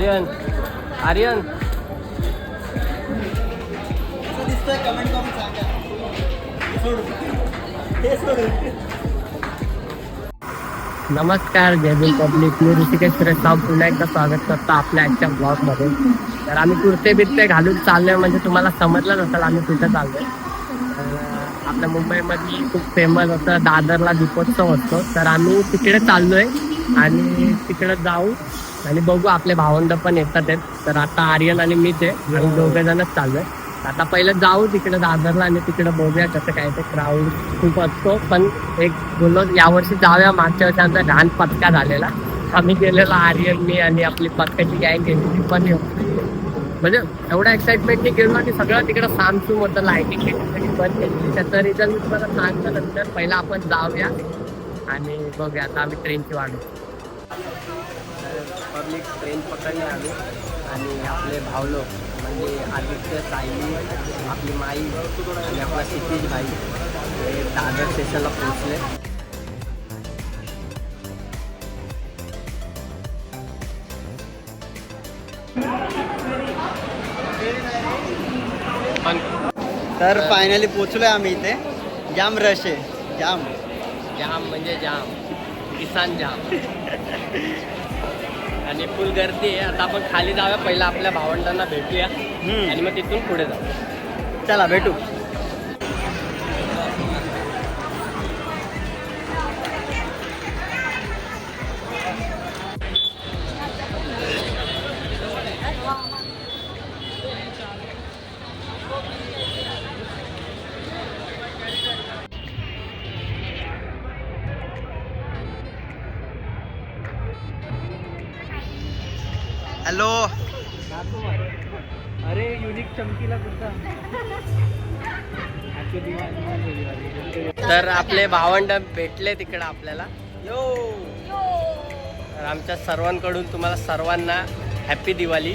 आर्यन. आर्यन. दिसतोय कमेंट करून सांगा. नमस्कार जय पब्लिक. मी ऋषिकेश सुरेशराव पुन्हा एकदा स्वागत करतो आपल्या आजच्या ब्लॉगमध्ये तर आम्ही कुर्ते बिर्ते घालून चाललोय म्हणजे तुम्हाला समजलंच असेल आम्ही कुठं चाललोय. तर, आपल्या मुंबईमध्ये खूप फेमस असं दादरला दीपोत्सव असतो. तर आम्ही तिकडे चाललोय आणि तिकडे जाऊ आणि बघू आपले भावंड पण येतात आहेत. तर आता आर्यन आणि मीच आहे आम्ही दोघे जणच चाललोय. आता पहिलं जाऊ तिकडे दादरला आणि तिकडे बघूया कसं काय ते क्राऊड खूप असतो. पण एक बोललो यावर्षी जाऊया. मागच्या वर्षी आमचा घाण पत्का झालेला. आम्ही गेलेलो आर्यन मी आणि आपली पत्काची गँग गेली पण म्हणजे एवढं एक्साइटमेंट मी गेलो की सगळं तिकडं सामसूम होतं लाईटिंग पण बंद केली त्याचा रिझल्ट मी तुम्हाला सांगतो नंतर. पहिला आपण जाऊया आणि बघूया. आता आम्ही ट्रेनची वाढू पब्लिक ट्रेन पकडली आम्ही. आणि आपले भावलो म्हणजे आदित्य सायली आपली माई आणि आपला क्षितिज भाई हे दादर स्टेशनला पोहोचले. तर फायनली पोचलोय आम्ही इथे. जाम रश आहे. जाम. जाम म्हणजे जाम. किसान जाम. आणि फुल गर्दी आहे. आता आपण खाली जाऊया. पहिला आपल्या भावंडांना भेटूया. आणि मग तिथून पुढे जाऊ. चला भेटू. अरे युनिक चमकीला कुठचा तर आपले भावंड भेटले तिकडे आपल्याला. यो तर आमच्या सर्वांकडून तुम्हाला सर्वांना हॅपी दिवाळी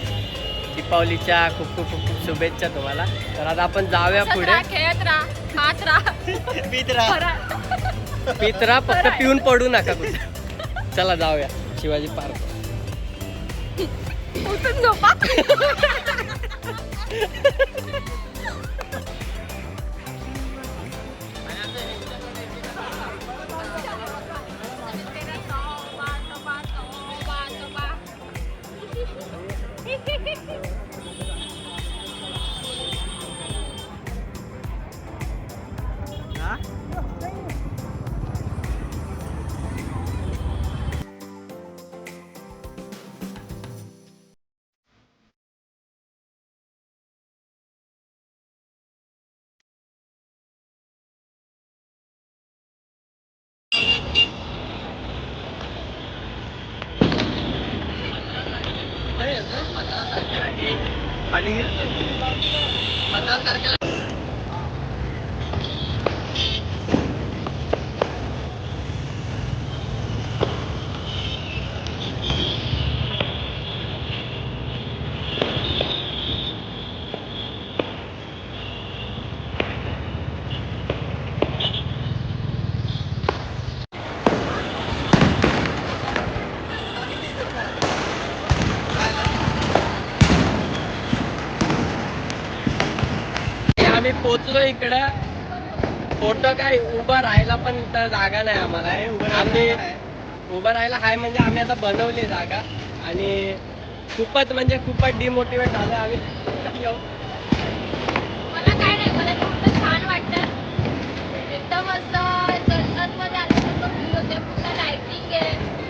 दीपावलीच्या खूप खूप खूप खूप शुभेच्छा तुम्हाला. तर आता आपण जाऊया पुढे. खेळत राहा राहा. पितरा फक्त पिऊन पडू नका कुठे. चला जाऊया शिवाजी पार्क. 웃는 거 봐. आणि झोपा पोचलो इकडं. फोटो काय उभं राहायला पण इथं जागा नाही आम्हाला. आम्ही उभं राहायला हाय म्हणजे आम्ही आता बनवली जागा. आणि खूपच म्हणजे खूपच डिमोटिवेट झालं आम्ही.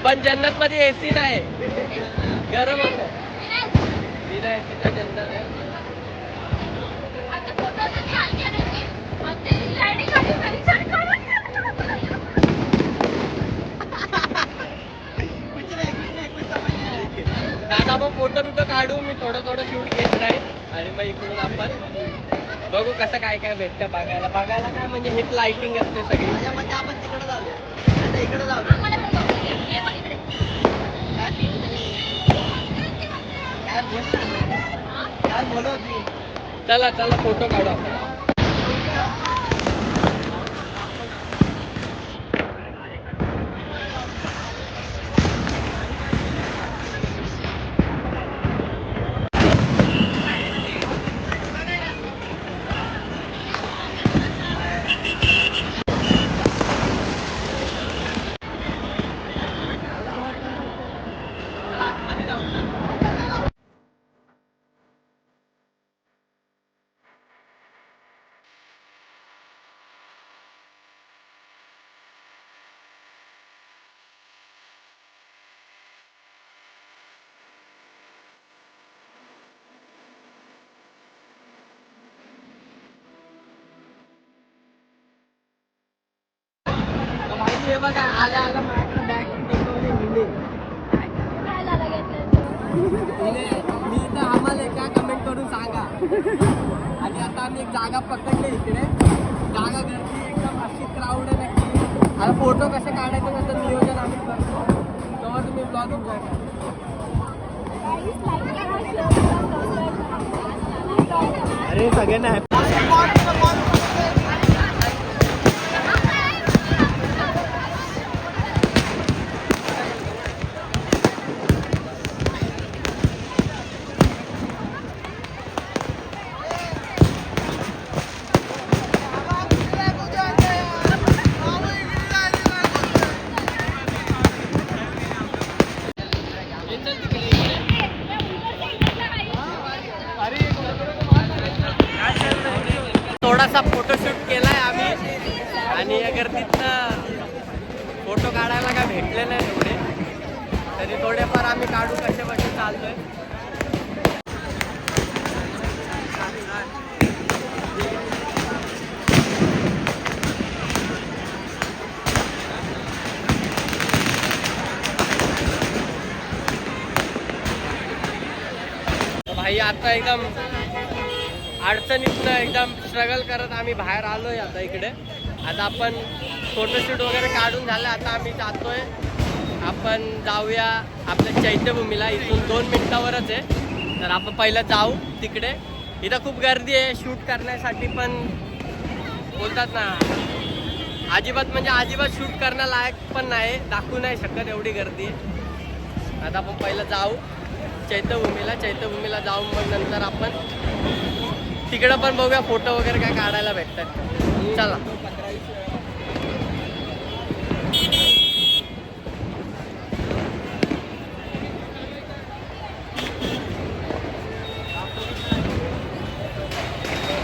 पण जन्नत मध्ये एसी नाही. गरम होतं. जन्नत आहे आता फोटो असं छान काढायचे आमची लाइटिंग आली तरी छान काढायची. आता आपण फोटो बिटो काढू मी थोडं थोडं शूट घेत नाही आणि मग इकडून आपण बघू कसं काय काय भेटतं बघायला. बघायला काय म्हणजे हेच लाइटिंग असते सगळी. म्हणजे आपण तिकडे जाऊया. आता इकडे जाऊया. आम्हाला पण बघू. द्या. हे बघ. इकडे. काय बोल काय बोलत मी चला चला फोटो काढू आपण. बघा आल्या आल्या माझ्याकडे बॅग टेकवली हिने काय झालं हिने मी इथं आम्हाला एका कमेंट करून सांगा. आणि आता आम्ही एक जागा पकडली इकडे. जागा गर्दी एकदम अशी क्राऊड आहे नक्की. आता फोटो कसे काढायचे नंतर नियोजन आम्ही करतो. तेव्हा तुम्ही ब्लॉग एन्जॉय अरे सगळ्यांना असा फोटोशूट केलाय आम्ही. आणि या गर्दीतनं फोटो काढायला काय भेटले नाही तेवढे. तरी थोडेफार आम्ही काढू कसे कसे चालतोय. भाई आता एकदम अडचणीतनं एकदम स्ट्रगल करत आम्ही बाहेर आलोय आता इकडे. आता आपण फोटोशूट वगैरे काढून झालं आता आम्ही जातोय. आपण जाऊया आपल्या चैत्यभूमीला इथून दोन मिनिटावरच आहे. तर आपण पहिलं जाऊ तिकडे. इथं खूप गर्दी आहे शूट करण्यासाठी पण बोलतात ना. अजिबात म्हणजे अजिबात शूट करण्यालायक पण नाही दाखवू नाही शकत एवढी गर्दी. आहे आता आपण पहिलं जाऊ. चैत्यभूमीला चैत्यभूमीला जाऊ मग नंतर आपण. तिकडं पण बघूया फोटो वगैरे काय काढायला भेटतात. चला.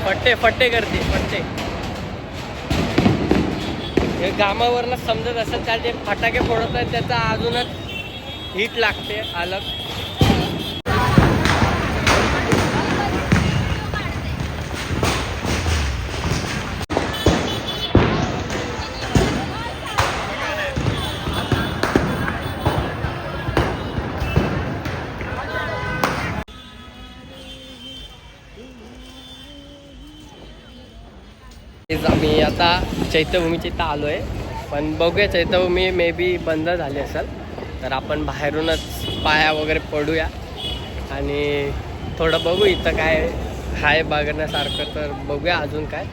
फट्टे फट्टे करते फट्टे. हे घामावरनं समजत असेल का जे फटाके फोडत आहेत त्याचा अजूनच हीट लागते अलग. आम्ही आता चैत्यभूमीच्या इथं आलो आहे. पण बघूया चैत्यभूमी मे बी बंद झाली असेल तर आपण बाहेरूनच पाया वगैरे पडूया. आणि थोडं बघू इथं काय आहे बघण्यासारखं तर बघूया अजून काय.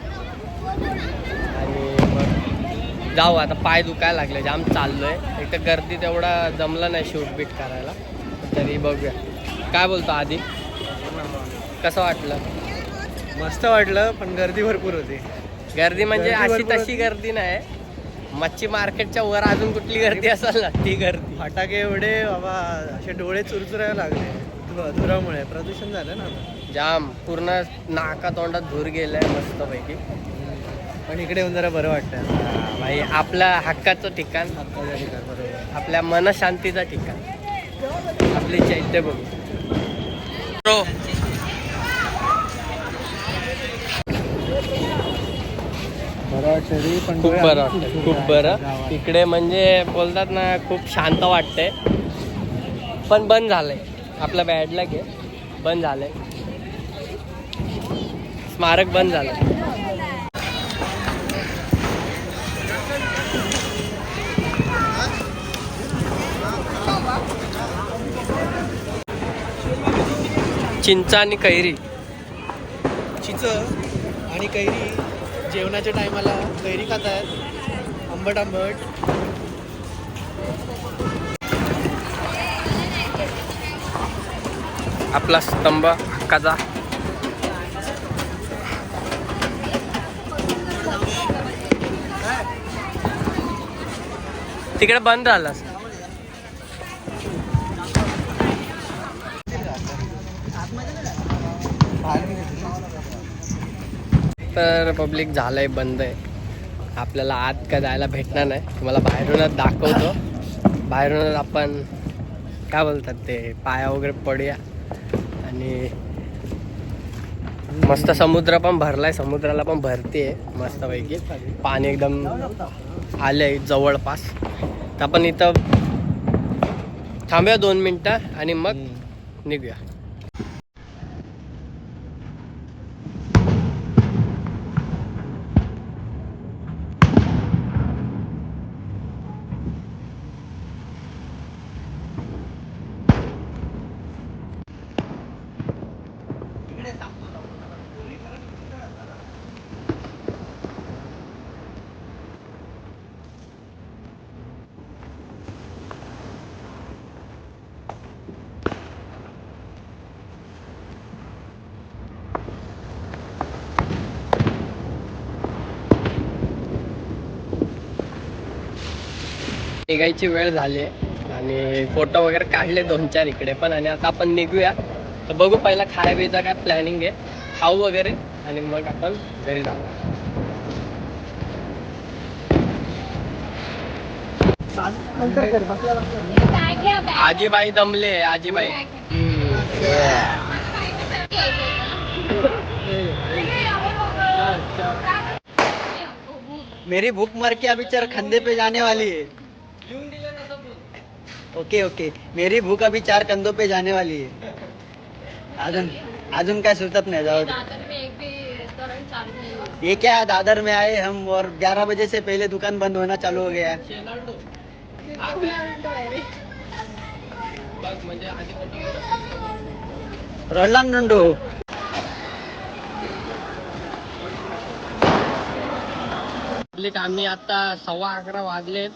आणि मग जाऊ आता पाय दुखायला लागले जाम चाललो आहे एक तर गर्दी तेवढा जमलं नाही शूट बीट करायला. तरी बघूया. काय बोलतो आधी? कसं वाटलं? मस्त वाटलं पण गर्दी भरपूर होती. गर्दी म्हणजे गर्दी अशी तशी गर्दी नाही. मच्छी मार्केटच्या वर अजून कुठली गर्दी असेल ना ती गर्दी. फटाके एवढे बाबा असे डोळे चुरचुरायला लागले. धुरामुळे. प्रदूषण झालं ना. जाम. पूर्ण नाका तोंडात धूर गेलाय मस्त पैकी पण इकडे येऊन जरा बरं वाटतं भाई आपल्या हक्काचं ठिकाण. आपल्या ठिकाणी बरोबर. आपल्या मनशांतीचं ठिकाण. आपली चैत्यभूमी हो. बरं वाटतं पण खूप बरं वाटतं खूप बरं. इकडे म्हणजे बोलतात ना खूप शांत वाटतंय. पण बंद झालंय. आपलं बॅडला घे. बंद झालंय. स्मारक बंद झालंय. चिंच आणि कैरी. चिच आणि कैरी. जेवणाच्या टायमाला कैरी आहेत आंबट आंबट. आपला स्तंभ हक्काचा तिकडे बंद झालं तर पब्लिक झालंय बंद आहे. आपल्याला आत काय जायला भेटणार नाही. तुम्हाला बाहेरूनच दाखवतो. बाहेरूनच आपण काय बोलतात ते पाया वगैरे पडूया. आणि मस्त समुद्र पण भरलाय. समुद्राला पण भरती आहे मस्तपैकी. पाणी एकदम आलंय जवळपास. तर आपण इथं थांबूया दोन मिनटं आणि मग निघूया. निघायची वेळ झाली आणि फोटो वगैरे काढले दोन चार इकडे पण आणि आता आपण निघूया. तर बघू पहिला खाया बियचा काय प्लॅनिंग आहे खाऊ वगैरे आणि मग आपण घरी जाऊ. आजीबाई दमले आजीबाई. मेरी भूख मर के अभी चार खंदे पे जाने वाली है। Okay okay. मेरी भूख अभी चार कंधों पे जाने वाली है। अजून अजून काय सुचत नाही जाऊ दे. दादर में एक भी रेस्टोरेंट चालू नहीं हुआ। ये क्या है दादर में आए हम और 11 बजे से पहले दुकान बंद होना चालू हो गया। है नंडू। आपली आम्ही आता सव्वा अकरा वाजलेत.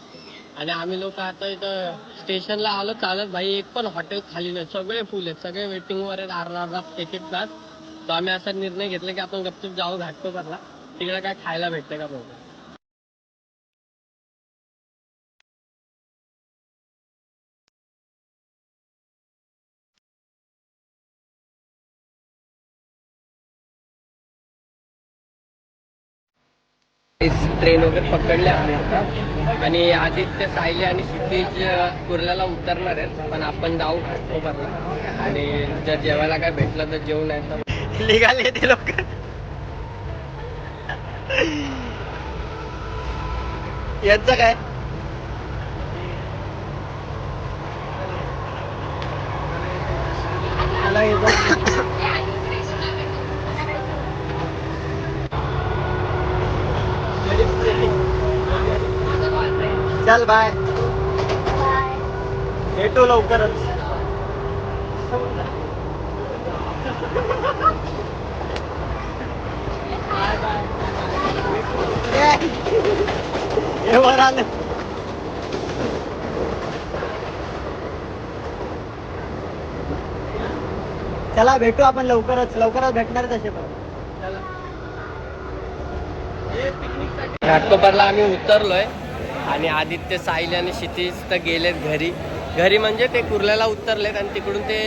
आणि आम्ही लोक आता इथं स्टेशनला आलो. चालत भाई एक पण हॉटेल खाली नाही. सगळे फुल आहेत. सगळे वेटिंग वर आहेत. अर्धा एक एक तास तर आम्ही असा निर्णय घेतला की आपण गपचूप जाऊ घाटकोपरला. तिकडे काय खायला भेटते का बघू? ट्रेन वगैरे पकडल्या आम्ही आता. आणि आदित्य सायली आणि क्षितिज कुर्ल्याला उतरणार आहेत पण आपण जाऊ घाटकोपरला आणि जर जेवायला काय भेटलं तर जेवण आहे तर निघाले ते लोक. यांचं काय? चल बाय भेटू लवकरच. हे वर आलं चला भेटू आपण लवकरच. लवकरच भेटणार तसे पण. घाटकोपरला आम्ही उतरलोय. आणि आदित्य साहिल आणि क्षितिज तर गेलेत घरी. घरी म्हणजे ते कुर्ल्याला उतरलेत आणि तिकडून ते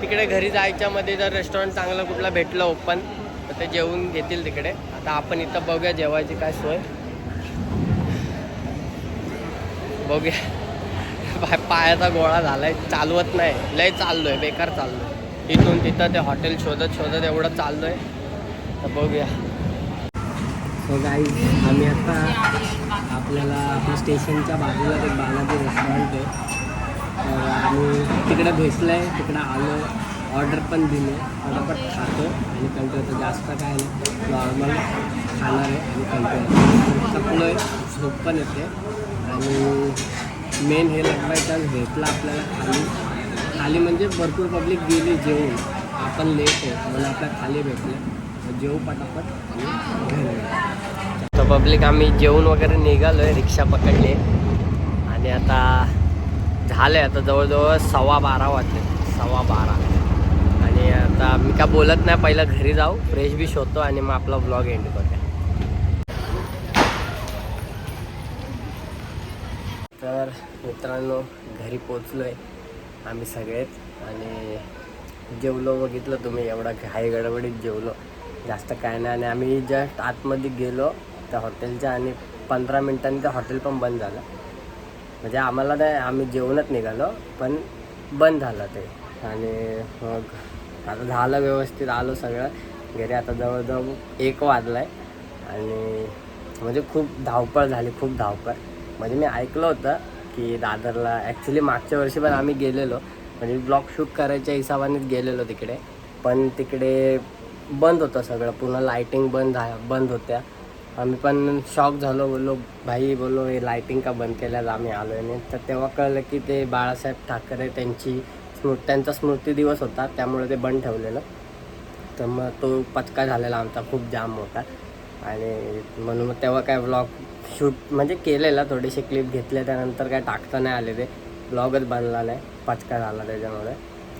तिकडे घरी जायच्या मध्ये जर रेस्टॉरंट चांगलं कुठलं भेटलं ओपन तर ते जेवून घेतील तिकडे. आता आपण इथं बघूया जेवायची काय सोय. बघूया. पाय पायाचा गोळा झालाय. चालवत नाही. लय चाललोय. बेकार चाललोय. इथून तिथं ते हॉटेल शोधत शोधत एवढं चाललोय. तर बघूया. सो गाईज आम्ही आता आपल्याला आपल्या स्टेशनच्या बाजूला एक बालाजी रेस्टॉरंट आहे. तर आम्ही तिकडं भेटलं आहे तिकडं आलो ऑर्डर पण दिली फटाफट खातो आणि कंटिन्यू जास्त काय नाही नॉर्मल खाणार आहे आणि कंटिन्यू थकलो आहे झोप पण येते. आणि मेन हे लग्नाचं भेटलं आपल्याला खाली. खाली म्हणजे भरपूर पब्लिक गेली जेवून. आपण लेट आहे म्हणून आपल्याला खाली भेटलं. जेवू पटापट. तर पब्लिक आम्ही जेवून वगैरे निघालो आहे रिक्षा पकडली. आणि आता झालं आहे आता जवळजवळ सव्वा बारा वाजले. सव्वा बारा. आणि आता मी काय बोलत नाही पहिलं घरी जाऊ फ्रेश बी होतो आणि मग आपला ब्लॉग एंड करतो तर मित्रांनो घरी पोचलो आहे आम्ही सगळेच. आणि जेवलो बघितलं तुम्ही एवढा घाई गडबडीत जेवलो. जास्त काय नाही. आणि आम्ही जस्ट आतमध्ये गेलो त्या हॉटेलच्या आणि पंधरा मिनिटांनी ते हॉटेल पण बंद झालं. म्हणजे आम्हाला नाही आम्ही जेवणच निघालो पण बंद झालं ते. आणि मग आता झालं व्यवस्थित आलो सगळं. घरी आता जवळजवळ एक वाजला आहे आणि म्हणजे खूप धावपळ झाली खूप धावपळ. म्हणजे मी ऐकलं होतं की दादरला ॲक्च्युली मागच्या वर्षी पण आम्ही गेलेलो. म्हणजे ब्लॉग शूट करायच्या हिशोबानेच गेलेलो तिकडे. पण तिकडे बंद होतं सगळं. पूर्ण लायटिंग बंद झा बंद होत्या. आम्ही पण शॉक झालो. बोललो भाई बोललो हे लाईटिंग का बंद केल्यास आम्ही आलो आहे तर तेव्हा कळलं की ते बाळासाहेब ठाकरे त्यांची स्मृ त्यांचा स्मृती दिवस होता. त्यामुळे ते बंद ठेवलेलं. तर मग तो पचका झालेला आमचा. खूप जाम मोठा. आणि म्हणून मग तेव्हा काय ब्लॉग शूट म्हणजे केलेला. थोडेसे क्लिप घेतले. त्यानंतर काय टाकता नाही आले ते. ब्लॉगच बनला नाही. पचका झाला त्याच्यामुळे.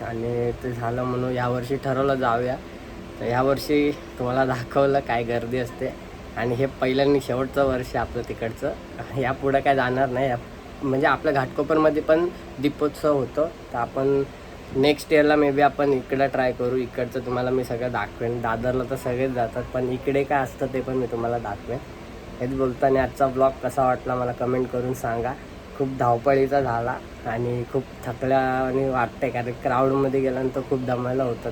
आणि ते झालं म्हणून यावर्षी ठरवलं जाऊया. तर यावर्षी तुम्हाला दाखवलं काय गर्दी असते. आणि हे पहिलं आणि शेवटचं वर्ष आपलं तिकडचं. यापुढं काय जाणार नाही. या म्हणजे आपल्या घाटकोपरमध्ये पण दीपोत्सव होतो. तर आपण नेक्स्ट इयरला मे बी आपण इकडं ट्राय करू. इकडचं तुम्हाला मी सगळं दाखवेन. दादरला तर सगळेच जातात. पण इकडे काय असतं ते पण मी तुम्हाला दाखवेन. हेच बोलताना आजचा ब्लॉग कसा वाटला मला कमेंट करून सांगा. खूप धावपळीचा झाला. आणि खूप थकल्या आणि वाटते कारण क्राऊडमध्ये गेल्यानंतर खूप दमायला होतं.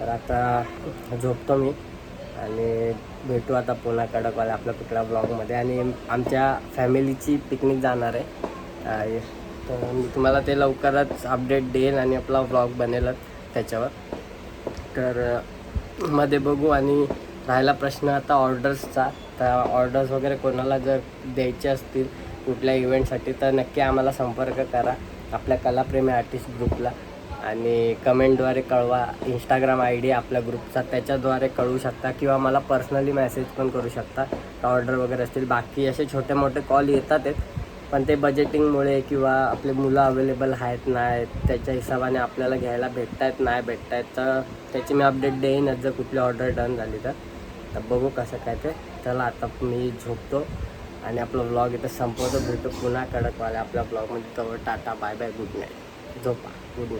तर आता झोपतो मी आणि भेटू आता पुन्हा कडकवाला आपल्या कुठल्या ब्लॉगमध्ये. आणि आमच्या फॅमिलीची पिकनिक जाणार आहे. तर मी तुम्हाला ते लवकरच अपडेट देईन आणि आपला ब्लॉग बनेलच त्याच्यावर. तर मध्ये बघू आणि राहिला प्रश्न आता ऑर्डर्सचा तर ऑर्डर्स वगैरे कोणाला जर द्यायचे असतील कुठल्या इव्हेंटसाठी तर नक्की आम्हाला संपर्क करा. आपल्या कलाप्रेमी आर्टिस्ट ग्रुपला आणि कमेंटद्वारे कळवा. इंस्टाग्राम आय डी आपल्या ग्रुपचा. त्याच्याद्वारे कळवू शकता किंवा मला पर्सनली मेसेज पण करू शकता. ऑर्डर वगैरे असतील. बाकी असे छोटे मोठे कॉल येतात पण ते बजेटिंगमुळे किंवा आपले मुलं अवेलेबल आहेत नाहीत त्याच्या हिशोबाने आपल्याला घ्यायला भेटतायत नाही भेटतायत तर त्याची मी अपडेट देईनच जर कुठली ऑर्डर डन झाली तर. तर बघू कसं काय ते. चला आता मी झोपतो आणि आपला ब्लॉग इथं संपवतो. भेटतो पुन्हा कडकवाल्या आपल्या ब्लॉगमध्ये तर tata bye bye good night झोपा. Good night